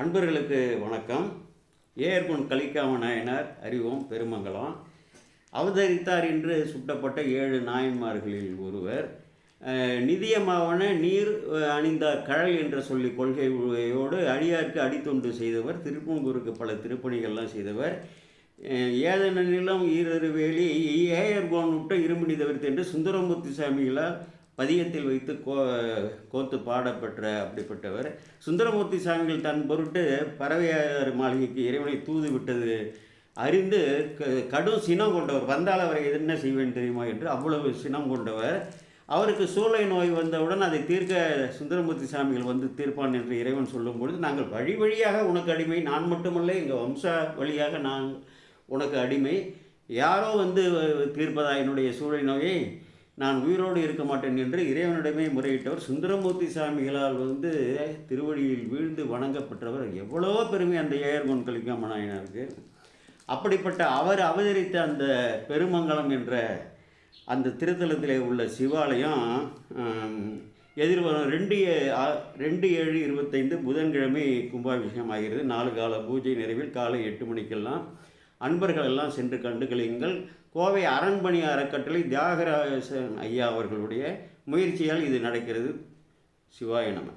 அன்பர்களுக்கு வணக்கம். ஏர்குன் கலிக்காம நாயனார் அறிவோம் பெருமங்கலம். அவதரித்தார் என்று சுட்டப்பட்ட ஏழு நாயன்மார்களில் ஒருவர். நிதியமாவன நீர் அணிந்த அணிந்தார் கழல் என்ற சொல்லி கொள்கையோடு அடியாருக்கு அடித்தொண்டு செய்தவர். திருப்பூங்கூருக்கு பல திருப்பணிகள்லாம் செய்தவர். ஏதன நிலம் ஈரறுவேலி ஏயர்கோன் விட்ட இரும்பினி தவிர்த்து என்று சுந்தரமூர்த்தி சாமிகளால் பதியத்தில் வைத்து கோ கோத்து பாடப்பெற்ற அப்படிப்பட்டவர். சுந்தரமூர்த்தி சாமிகள் தன் பொருட்டு பறவையார் மாளிகைக்கு இறைவனை தூது விட்டது. அறிந்து க- கடும் சினம் கொண்டவர். வந்தால் அவரை என்ன செய்வேன் தெரியுமா என்று அவ்வளவு சினம் கொண்டவர். அவருக்கு சூளை நோய் வந்தவுடன் அதை தீர்க்க சுந்தரமூர்த்தி சாமிகள் வந்து தீர்ப்பான் என்று இறைவன் சொல்லும் பொழுது நாங்கள் வழி வழியாக உனக்கு அடிமை. நான் மட்டுமல்ல எங்கள் வம்ச வழியாக நான் உனக்கு அடிமை. யாரோ வந்து தீர்ப்பதா என்னுடைய சூழல் நோயை? நான் உயிரோடு இருக்க மாட்டேன் என்று இறைவனிடமே முறையிட்டவர் சுந்தரமூர்த்தி சாமிகளால் வந்து திருவடியில் வீழ்ந்து வணங்கப்பட்டவர். எவ்வளோ பெருமை அந்த ஏயர்கொன் கலிக்காம நாயனாருக்கு அப்படிப்பட்ட அவர் அவதரித்த அந்த பெருமங்கலம் என்ற அந்த திருத்தலத்திலே உள்ள சிவாலயம் எதிர்வரும் ரெண்டு ஏ- ஆ- ரெண்டு ஏழு இருபத்தைந்து புதன்கிழமை கும்பாபிஷேகம் ஆகிறது. நாலு கால பூஜை நிறைவில் காலை எட்டு மணிக்கெல்லாம் அன்பர்கள் எல்லாம் சென்று கண்டுகளியுங்கள் கோவை அரண்மனை அறக்கட்டளை தியாகராஜன் ஐயா அவர்களுடைய முயற்சியால் இது நடக்கிறது. சிவாய நம.